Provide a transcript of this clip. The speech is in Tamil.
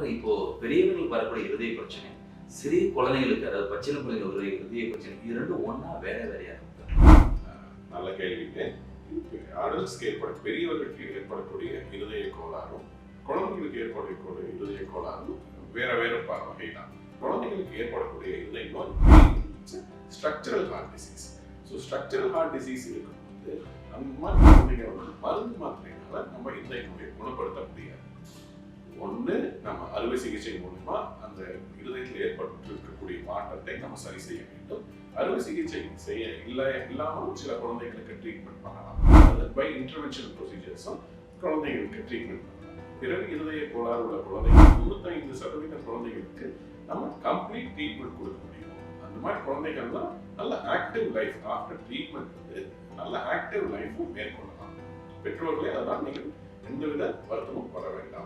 சார் இப்போ பெரியவர்களுக்கு வரக்கூடிய இருதய பிரச்சனை சிறிய குழந்தைங்களுக்கு அதாவது பச்சில குழந்தைங்களுக்கு ஒரு இருதய பிரச்சனை இது ரெண்டும் ஒண்ணா வேற வேறையா இருக்கு? நல்ல கேள்விங்க அடல்ட்ஸ்க்கு ஏற்பட பெரியவர்களுக்கு ஏற்படக்கூடிய இருதய கோளாறும் குழந்தைகளுக்கு ஏற்படக்கூடிய இருதய கோளாறும் வேற வேற ப- வகை தான் குழந்தைகளுக்கு ஏற்படக்கூடிய இருதய நோய் structural heart disease so structural heart disease இருக்கும்போது அந்த மாதிரி குழந்தைகளோட மருந்து மாத்திரைனால நம்ம இருதய நோயை குணப்படுத்த நம்ம அறுவை சிகிச்சை மூலமா அந்த இருதயத்தில் ஏற்பட்டு இருக்கக்கூடிய மாற்றத்தை நம்ம சரி செய்ய வேண்டும். அறுவை சிகிச்சை செய்ய இல்லை இல்லாமல் சில குழந்தைகளுக்கு ட்ரீட்மெண்ட் பண்ணலாம். அது பை இன்டர்வென்ஷன் ப்ரொசீஜர்ஸும் குழந்தைகளுக்கு ட்ரீட்மெண்ட் பண்ணலாம். பிறகு இருதய கோளாறு உள்ள குழந்தைகள் தொண்ணூத்தைந்து சதவீத குழந்தைகளுக்கு நம்ம கம்ப்ளீட் ட்ரீட்மெண்ட் கொடுக்க முடியும். அந்த மாதிரி குழந்தைகள்லாம் நல்ல ஆக்டிவ் லைஃப் ஆஃப்டர் ட்ரீட்மெண்ட் வந்து நல்ல ஆக்டிவ் லைஃப்பும் மேற்கொள்ளலாம். பெற்றோர்களே அதனால் நீங்கள் எந்தவித வருத்தமும் பட வேண்டாம்.